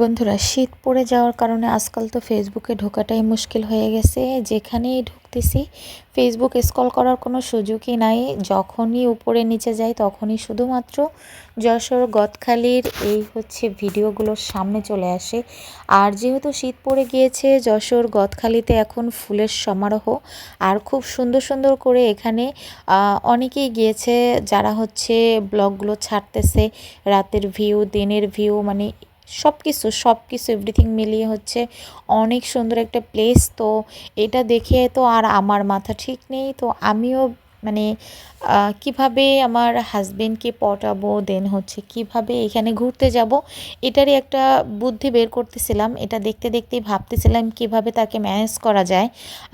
বন্ধুরা, শীত পড়ে যাওয়ার কারণে আজকাল তো ফেসবুকে ঢোকাটাই মুশকিল হয়ে গেছে। যেখানেই ঢুকতেছি ফেসবুক স্কল করার কোনো সুযোগই নাই। যখনই উপরে নিচে যাই, তখনই শুধুমাত্র যশোর গদখালির এই হচ্ছে ভিডিওগুলোর সামনে চলে আসে। আর যেহেতু শীত পড়ে গিয়েছে, যশোর গদখালিতে এখন ফুলের সমারোহ। আর খুব সুন্দর সুন্দর করে এখানে অনেকেই গিয়েছে যারা হচ্ছে ব্লগগুলো ছাড়তেছে। রাতের ভিউ, দিনের ভিউ মানে সব কিছু সব কিছু এভরিথিং মিলিয়ে হচ্ছে অনেক সুন্দর একটা প্লেস তো এটা দেখে তো আর আমার মাথা ঠিক নেই। তো আমিও মানে কীভাবে আমার হাজবেন্ডকে পটাবো দেন হচ্ছে কীভাবে এখানে ঘুরতে যাব, এটারই একটা বুদ্ধি বের করতেছিলাম। এটা দেখতে দেখতেই ভাবতেছিলাম কীভাবে তাকে ম্যানেজ করা যায়।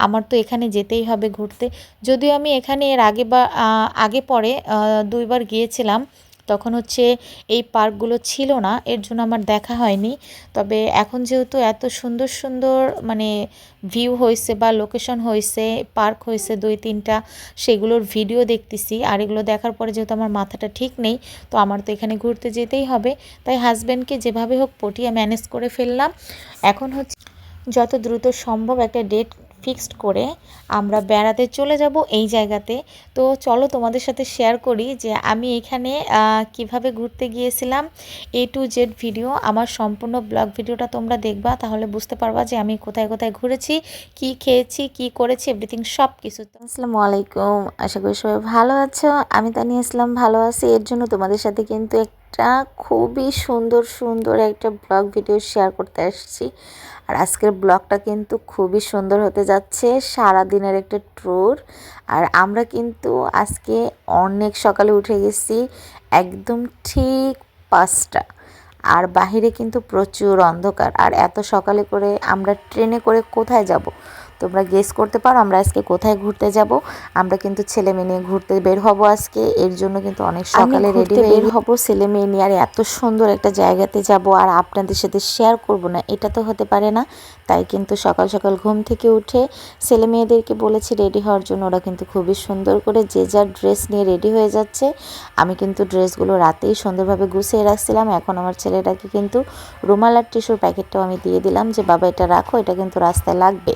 আমার তো এখানে যেতেই হবে ঘুরতে। যদিও আমি এখানে এর আগে বা আগে পরে দুইবার গিয়েছিলাম। তখন হচ্ছে এই পার্কগুলো ছিল না, এর জন্য আমার দেখা হয়নি। তবে এখন যেহেতু এত সুন্দর সুন্দর মানে ভিউ হয়েছে বা লোকেশন হয়েছে, পার্ক হয়েছে দুই, তিনটা, সেগুলোর ভিডিও দেখতেছি। আর এগুলো দেখার পরে যেহেতু আমার মাথাটা ঠিক নেই, তো আমার তো এখানে ঘুরতে যেতেই হবে। তাই হাজব্যান্ডকে যেভাবে হোক পটিয়ে ম্যানেজ করে ফেললাম। এখন হচ্ছে যত দ্রুত সম্ভব একটা ডেট ফিক্সড করে আমরা বেড়াতে চলে যাব এই জায়গাতে। তো চলো তোমাদের সাথে শেয়ার করি যে আমি এখানে কীভাবে ঘুরতে গিয়েছিলাম। এ টু জেড ভিডিও আমার সম্পূর্ণ ব্লগ ভিডিওটা তোমরা দেখবা, তাহলে বুঝতে পারবা যে আমি কোথায় কোথায় ঘুরেছি, কি খেয়েছি, কি করেছি এভরিথিং সব কিছু আসসালামু আলাইকুম, আশা করি সবাই ভালো আছো, আমি তানিয়া ইসলাম ভালো আছি। এর জন্য তোমাদের সাথে কিন্তু একটা খুবই সুন্দর সুন্দর একটা ব্লগ ভিডিও শেয়ার করতে আসছি। আর আজকের ব্লগটা কিন্তু খুবই সুন্দর হতে যাচ্ছে সারা দিনের একটা ট্যুর আর আমরা কিন্তু আজকে অনেক সকালে উঠে গেছি, একদম ঠিক পাঁচটা। আর বাহিরে কিন্তু প্রচুর অন্ধকার। আর এত সকালে করে আমরা ট্রেনে করে কোথায় যাব? তোমরা গেস করতে পারো আমরা আজকে কোথায় ঘুরতে যাব। আমরা কিন্তু ছেলে মেয়ে নিয়ে ঘুরতে বের হব আজকে। এর জন্য কিন্তু অনেক সকালে রেডি হয়ে বের হব ছেলে মেয়ে নিয়ে। আর এত সুন্দর একটা জায়গাতে যাব আর আপনাদের সাথে শেয়ার করব না। এটা তো হতে পারে না। তাই কিন্তু সকাল সকাল ঘুম থেকে উঠে ছেলে মেয়েদেরকে বলেছি রেডি হওয়ার জন্য। ওরা কিন্তু খুবই সুন্দর করে যে যার ড্রেস নিয়ে রেডি হয়ে যাচ্ছে। আমি কিন্তু ড্রেসগুলো রাতেই সুন্দরভাবে গুছিয়ে রাখছিলাম। এখন আমার ছেলেটাকে কিন্তু রুমাল আর টিস্যুর প্যাকেটটাও আমি দিয়ে দিলাম যে বাবা এটা রাখো। এটা কিন্তু রাস্তায় লাগবে।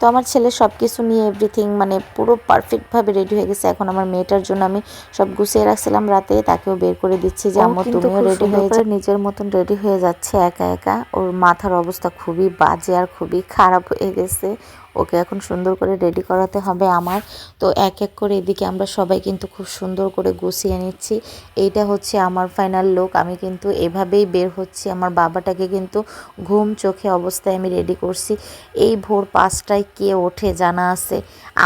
তো আমার ছেলে সব কিছু নিয়ে এভরিথিং মানে পুরো পারফেক্টভাবে রেডি হয়ে গেছে। এখন আমার মেয়েটার জন্য আমি সব গুছিয়ে রাখছিলাম রাতে তাকেও বের করে দিচ্ছি যে আমার তুমিও রেডি হয়ে নিজের মতন রেডি হয়ে যাচ্ছে একা একা। ওর মাথার অবস্থা খুবই বাজে আর খুবই খারাপ হয়ে গেছে। ওকে এখন সুন্দর করে রেডি করাতে হবে আমার। তো এক এক করে এদিকে আমরা সবাই কিন্তু খুব সুন্দর করে গুছিয়ে নিচ্ছি। এইটা হচ্ছে আমার ফাইনাল লুক আমি কিন্তু এভাবেই বের হচ্ছি। আমার বাবাটাকে কিন্তু ঘুম চোখে অবস্থায় আমি রেডি করছি। এই ভোর পাঁচটায় কে ওঠে জানা আছে।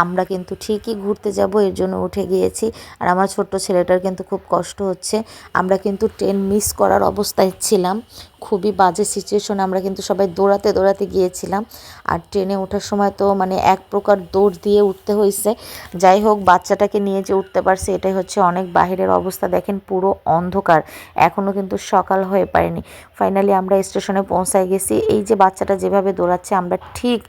আমরা কিন্তু ঠিকই ঘুরতে যাব, এর জন্য উঠে গিয়েছি। আর আমার ছোট্ট ছেলেটার কিন্তু খুব কষ্ট হচ্ছে। আমরা কিন্তু ট্রেন মিস করার অবস্থায় ছিলাম। খুবই বাজে সিচুয়েশন আমরা কিন্তু সবাই দৌড়াতে দৌড়াতে গিয়েছিলাম। আর ট্রেনে ওঠার সময় তো মানে এক প্রকার দৌড় দিয়ে উঠতে হয়েছে যাই হোক, বাচ্চাটাকে নিয়ে যে উঠতে পারছে, এটাই হচ্ছে অনেক বাহিরের অবস্থা। দেখেন পুরো অন্ধকার এখনও কিন্তু সকাল হয়ে পারেনি। ফাইনালি আমরা স্টেশনে পৌঁছায় গেছি। এই যে বাচ্চাটা যেভাবে দৌড়াচ্ছে, আমরা ঠিক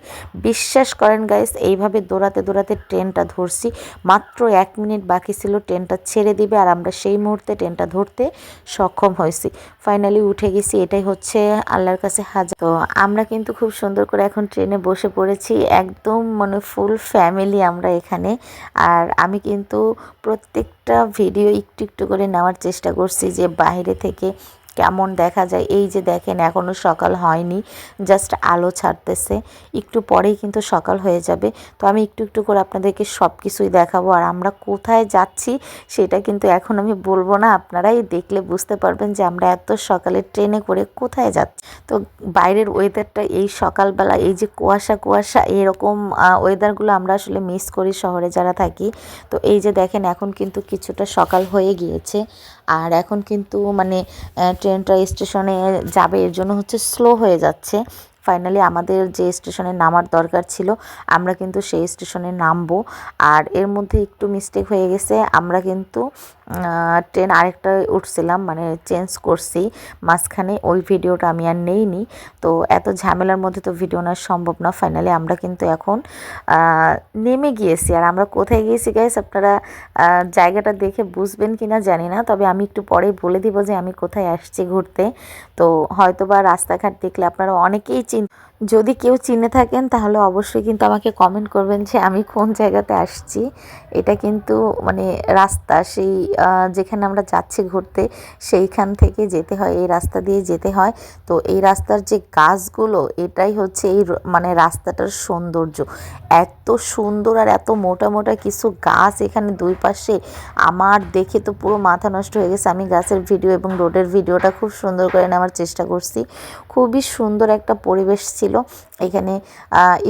বিশ্বাস করেন গাইস এইভাবে দৌড়াতে দৌড়াতে ট্রেনটা ধরছি। মাত্র এক মিনিট বাকি ছিল ট্রেনটা ছেড়ে দিবে আর আমরা সেই মুহূর্তে ট্রেনটা ধরতে সক্ষম হয়েছি। ফাইনালি উঠে গেছি, এটাই হচ্ছে আল্লাহর কাছে হাজার। তো আমরা কিন্তু খুব সুন্দর করে এখন ট্রেনে বসে পড়েছি। একদম মানে ফুল ফ্যামিলি আমরা এখানে। আর আমি কিন্তু প্রত্যেকটা ভিডিও একটু একটু করে নেওয়ার চেষ্টা করছি যে বাইরে থেকে কেমন দেখা যায়? এই যে দেখেন এখনও সকাল হয়নি জাস্ট আলো ছাড়তেছে। একটু পরেই কিন্তু সকাল হয়ে যাবে। তো আমি একটু একটু করে আপনাদেরকে সব কিছুই দেখাবো। আর আমরা কোথায় যাচ্ছি সেটা কিন্তু এখন আমি বলব না। আপনারাই দেখলে বুঝতে পারবেন যে আমরা এত সকালে ট্রেনে করে কোথায় যাচ্ছি। তো বাইরের ওয়েদারটা এই সকালবেলা, এই যে কুয়াশা কুয়াশা, এরকম ওয়েদারগুলো আমরা আসলে মিস করি শহরে যারা থাকি। তো এই যে দেখেন, এখন কিন্তু কিছুটা সকাল হয়ে গিয়েছে। আর এখন কিন্তু মানে ট্রেনটা স্টেশনে যাবে, এর জন্য হচ্ছে স্লো হয়ে যাচ্ছে। ফাইনালি আমাদের যে স্টেশনে নামার দরকার ছিল, আমরা কিন্তু সেই স্টেশনে নামবো। আর এর মধ্যে একটু মিস্টেক হয়ে গেছে, আমরা কিন্তু ট্রেন আরেকটা উঠছিলাম মানে চেঞ্জ করছি। মাঝখানে ওই ভিডিওটা আমি আর নেইনি। তো এত ঝামেলার মধ্যে তো ভিডিও নেওয়া সম্ভব না। ফাইনালি আমরা কিন্তু এখন নেমে গিয়েছি। আর আমরা কোথায় গিয়েছি গাইস আপনারা জায়গাটা দেখে বুঝবেন কি না জানি না। তবে আমি একটু পরেই বলে দিব যে আমি কোথায় আসছি ঘুরতে। তো হয়তো বা রাস্তাঘাট দেখলে আপনারা অনেকেই চিন যদি কেউ চিনে থাকেন, তাহলে অবশ্যই কিন্তু আমাকে কমেন্ট করবেন যে আমি কোন জায়গাতে আসছি। এটা কিন্তু মানে রাস্তা, সেই যেখানে আমরা যাচ্ছি ঘুরতে, সেইখান থেকে যেতে হয়, এই রাস্তা দিয়ে যেতে হয়। তো এই রাস্তার যে গাছগুলো, এটাই হচ্ছে এই মানে রাস্তাটার সৌন্দর্য। এত সুন্দর আর এত মোটা মোটা কিছু গাছ এখানে দুই পাশে, আমার দেখে তো পুরো মাথা নষ্ট হয়ে গেছে। আমি গাছের ভিডিও এবং রোডের ভিডিওটা খুব সুন্দর করে নেওয়ার চেষ্টা করছি। খুবই সুন্দর একটা পরিবেশ ছিল। এখানে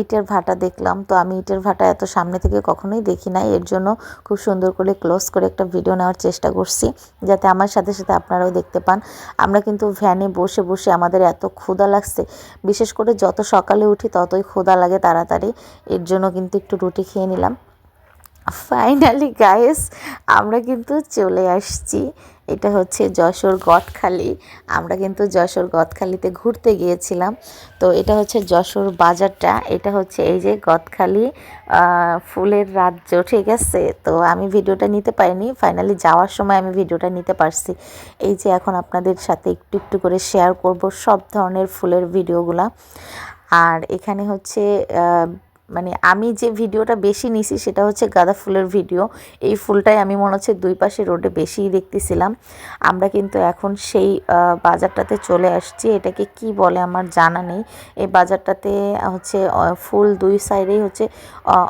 ইটের ভাটা দেখলাম। তো আমি ইটের ভাটা এত সামনে থেকে কখনোই দেখি নাই। এর জন্য খুব সুন্দর করে ক্লোজ করে একটা ভিডিও নেওয়ার চেষ্টা করছি, যাতে আমার সাথে সাথে আপনারাও দেখতে পান। আমরা কিন্তু ভ্যানে বসে বসে আমাদের এত ক্ষুধা লাগছে। বিশেষ করে যত সকালে উঠি ততই ক্ষুধা লাগে তাড়াতাড়ি। এর জন্য কিন্তু একটু রুটি খেয়ে নিলাম। ফাইনালি গায়েস আমরা কিন্তু চলে আসছি। এটা হচ্ছে যশোর গদখালি। আমরা কিন্তু যশোর গদখালিতে ঘুরতে গিয়েছিলাম। তো এটা হচ্ছে যশোর বাজারটা। এটা হচ্ছে এই যে গদখালি ফুলের রাজ্য, ঠিক আছে? তো আমি ভিডিওটা নিতে পারিনি। ফাইনালি যাওয়ার সময় আমি ভিডিওটা নিতে পারছি। এই যে এখন আপনাদের সাথে একটু একটু করে শেয়ার করব সব ধরনের ফুলের ভিডিওগুলা। আর এখানে হচ্ছে মানে আমি যে ভিডিওটা বেশি নিছি সেটা হচ্ছে গাঁদা ফুলের ভিডিও। এই ফুলটাই আমি মনে হচ্ছে দুই পাশে রোডে বেশিই দেখতেছিলাম। আমরা কিন্তু এখন সেই বাজারটাতে চলে আসছি। এটাকে কি বলে আমার জানা নেই। এই বাজারটাতে হচ্ছে ফুল দুই সাইডেই হচ্ছে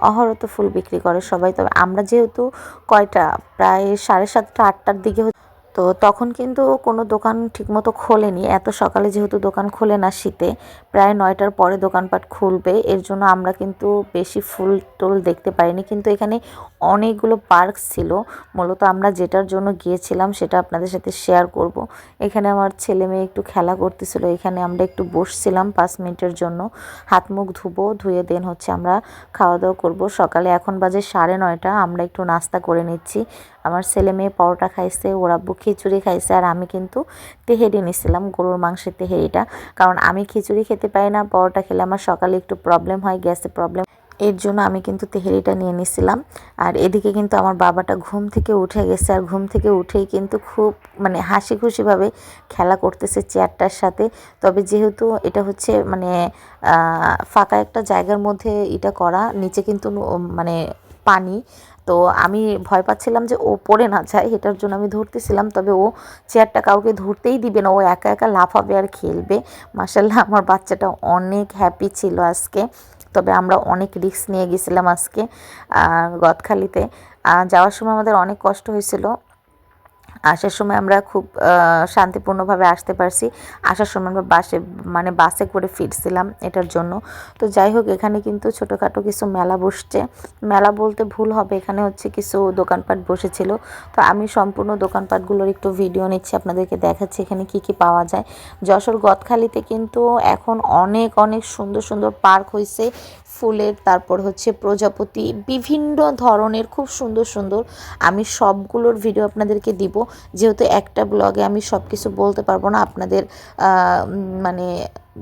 অহরত ফুল বিক্রি করে সবাই। তবে আমরা যেহেতু কয়টা? প্রায় সাড়ে সাতটা, আটটার দিকে তো তখন কিন্তু কোনো দোকান ঠিকমতো খোলেনি। এত সকালে যেহেতু দোকান খোলে না শীতে, প্রায় নয়টার পরে দোকানপাট খুলবে। এর জন্য আমরা কিন্তু বেশি ফুল টুল দেখতে পাইনি। কিন্তু এখানে অনেকগুলো পার্ক ছিল। মূলত আমরা যেটার জন্য গিয়েছিলাম সেটা আপনাদের সাথে শেয়ার করব। এখানে আমার ছেলে মেয়ে একটু খেলা করতেছিল। এখানে আমরা একটু বসছিলাম পাঁচ মিনিটের জন্য। হাত মুখ ধুবো, ধুয়ে দেন হচ্ছে আমরা খাওয়া দাওয়া করব। সকালে এখন বাজে সাড়ে নয়টা। আমরা একটু নাস্তা করে নিচ্ছি। আমার ছেলে মেয়ে পরোটা খাইছে, ওর খিচুড়ি খাইছে, আর আমি কিন্তু তেহেরি নিছিলাম, গরুর মাংসের তেহেরিটা। কারণ আমি খিচুড়ি খেতে পাই না, পরোটা খেলে আমার সকালে একটু প্রবলেম হয়, গ্যাসে প্রবলেম এর জন্য আমি কিন্তু তেহেরিটা নিয়ে নিছিলাম। আর এদিকে কিন্তু আমার বাবাটা ঘুম থেকে উঠে গেছে, আর ঘুম থেকে উঠেই কিন্তু খুব মানে হাসি খুশিভাবে খেলা করতেছে চেয়ারটার সাথে। তবে যেহেতু এটা হচ্ছে মানে ফাঁকা একটা জায়গার মধ্যে এটা করা, নিচে কিন্তু মানে পানি তো আমি ভয় পাচ্ছিলাম যে ও পড়ে না যায়, এটার জন্য আমি ধরতেছিলাম, তবে ও চেয়ারটা কাউকে ধরতেই দিবে না, ও একা একা লাফাবে আর খেলবে। মাসাল্লাহ আমার বাচ্চাটা অনেক হ্যাপি ছিল আজকে, তবে আমরা অনেক রিস্ক নিয়ে গেছিলাম আজকে গদখালিতে। যাওয়ার সময় আমাদের অনেক কষ্ট হয়েছিল। আসার সময় আমরা খুব শান্তিপূর্ণভাবে আসতে পারছি। আসার সময় আমরা বাসে মানে বাসে করে ফিরছিলাম এটার জন্য। তো যাই হোক, এখানে কিন্তু ছোটোখাটো কিছু মেলা বসছে। মেলা বলতে ভুল হবে, এখানে হচ্ছে কিছু দোকানপাট বসেছিল। তো আমি সম্পূর্ণ দোকানপাটগুলোর একটু ভিডিও নিচ্ছি, আপনাদেরকে দেখাচ্ছি এখানে কি কি পাওয়া যায়। যশোর গদখালিতে কিন্তু এখন অনেক অনেক সুন্দর সুন্দর পার্ক হয়েছে ফুলের, তারপর হচ্ছে প্রজাপতি, বিভিন্ন ধরনের খুব সুন্দর সুন্দর। আমি সবগুলোর ভিডিও আপনাদেরকে দিব। যেহেতু একটা ব্লগে আমি সব কিছু বলতে পারব না আপনাদের মানে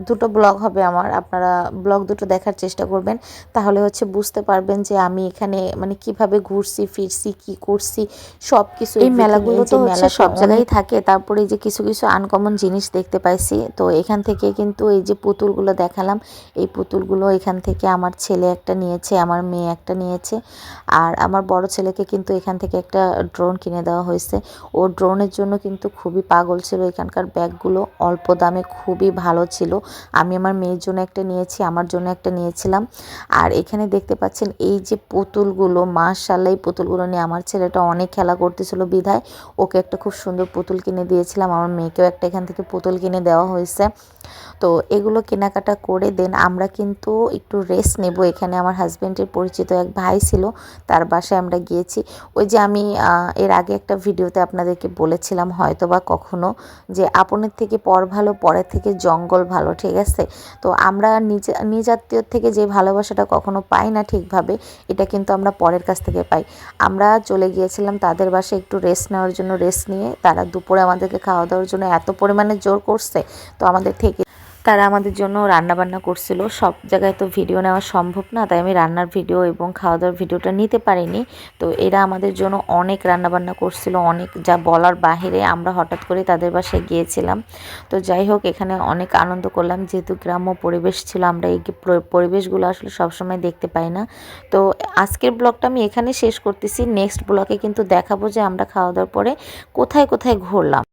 দুটো ব্লগ হবে আমার। আপনারা ব্লগ দুটো দেখার চেষ্টা করবেন। তাহলে হচ্ছে বুঝতে পারবেন যে আমি এখানে মানে কীভাবে ঘুরছি ফিরছি কি করছি সব কিছু এই মেলাগুলো তো মেলা সব জায়গায় থাকে। তারপরে যে কিছু কিছু আনকমন জিনিস দেখতে পাইছি। তো এখান থেকে কিন্তু এই যে পুতুলগুলো দেখালাম। এই পুতুলগুলো এখান থেকে আমার ছেলে একটা নিয়েছে আমার মেয়ে একটা নিয়েছে। আর আমার বড় ছেলেকে কিন্তু এখান থেকে একটা ড্রোন কিনে দেওয়া হয়েছে। ও ড্রোনের জন্য কিন্তু খুবই পাগল ছিল। এখানকার ব্যাগগুলো অল্প দামে খুবই ভালো ছিল। আমি আমার মেয়ের জন্য একটা নিয়েছি, আমার জন্য একটা নিয়েছিলাম। আর এখানে দেখতে পাচ্ছেন এই যে পুতুলগুলো মাশাল্লাহ এই পুতুলগুলো নিয়ে আমার ছেলেটা অনেক খেলা করতেছিল বিধায়। ওকে একটা খুব সুন্দর পুতুল কিনে দিয়েছিলাম, আমার মেয়েকেও একটা এখান থেকে পুতুল কিনে দেওয়া হয়েছে। তো এগুলো কেনাকাটা করে দেন। আমরা কিন্তু একটু রেস্ট নেব। এখানে আমার হাজব্যান্ডের পরিচিত এক ভাই ছিল, তার বাসায় আমরা গিয়েছি। ওই যে আমি এর আগে একটা ভিডিওতে আপনাদেরকে বলেছিলাম হয়তো বা কখনো যে আপনের থেকে পর ভালো, পরের থেকে জঙ্গল ভালো, ঠিক আছে? তো আমরা নিজ নিজ আত্মীয়র থেকে যে ভালোবাসাটা কখনো পাই না ঠিকভাবে, এটা কিন্তু আমরা পরের কাছ থেকে পাই। আমরা চলে গিয়েছিলাম তাদের বাসায় একটু রেস্ট নেওয়ার জন্য রেস্ট নিয়ে তারা দুপুরে আমাদেরকে খাওয়া দাওয়ার জন্য এত পরিমাণে জোর করছে, তো আমাদের থেকে তারা আমাদের জন্য রান্না বান্না করছিল। সব জায়গায় তো ভিডিও নেওয়া সম্ভব না, তাই আমি রান্নার ভিডিও এবং খাওয়া দাওয়ার ভিডিওটা নিতে পারিনি। তো এরা আমাদের জন্য অনেক রান্না বান্না করছিল, অনেক যা বলার বাহিরে আমরা হঠাৎ করে তাদের বাসায় গিয়েছিলাম। তো যাই হোক, এখানে অনেক আনন্দ করলাম। যেহেতু গ্রাম্য পরিবেশ ছিল, আমরা এই পরিবেশগুলো আসলে সবসময় দেখতে পাই না। তো আজকের ব্লগটা আমি এখানে শেষ করতেছি। নেক্সট ব্লগে কিন্তু দেখাবো যে আমরা খাওয়া দাওয়ার পরে কোথায় কোথায় ঘুরলাম।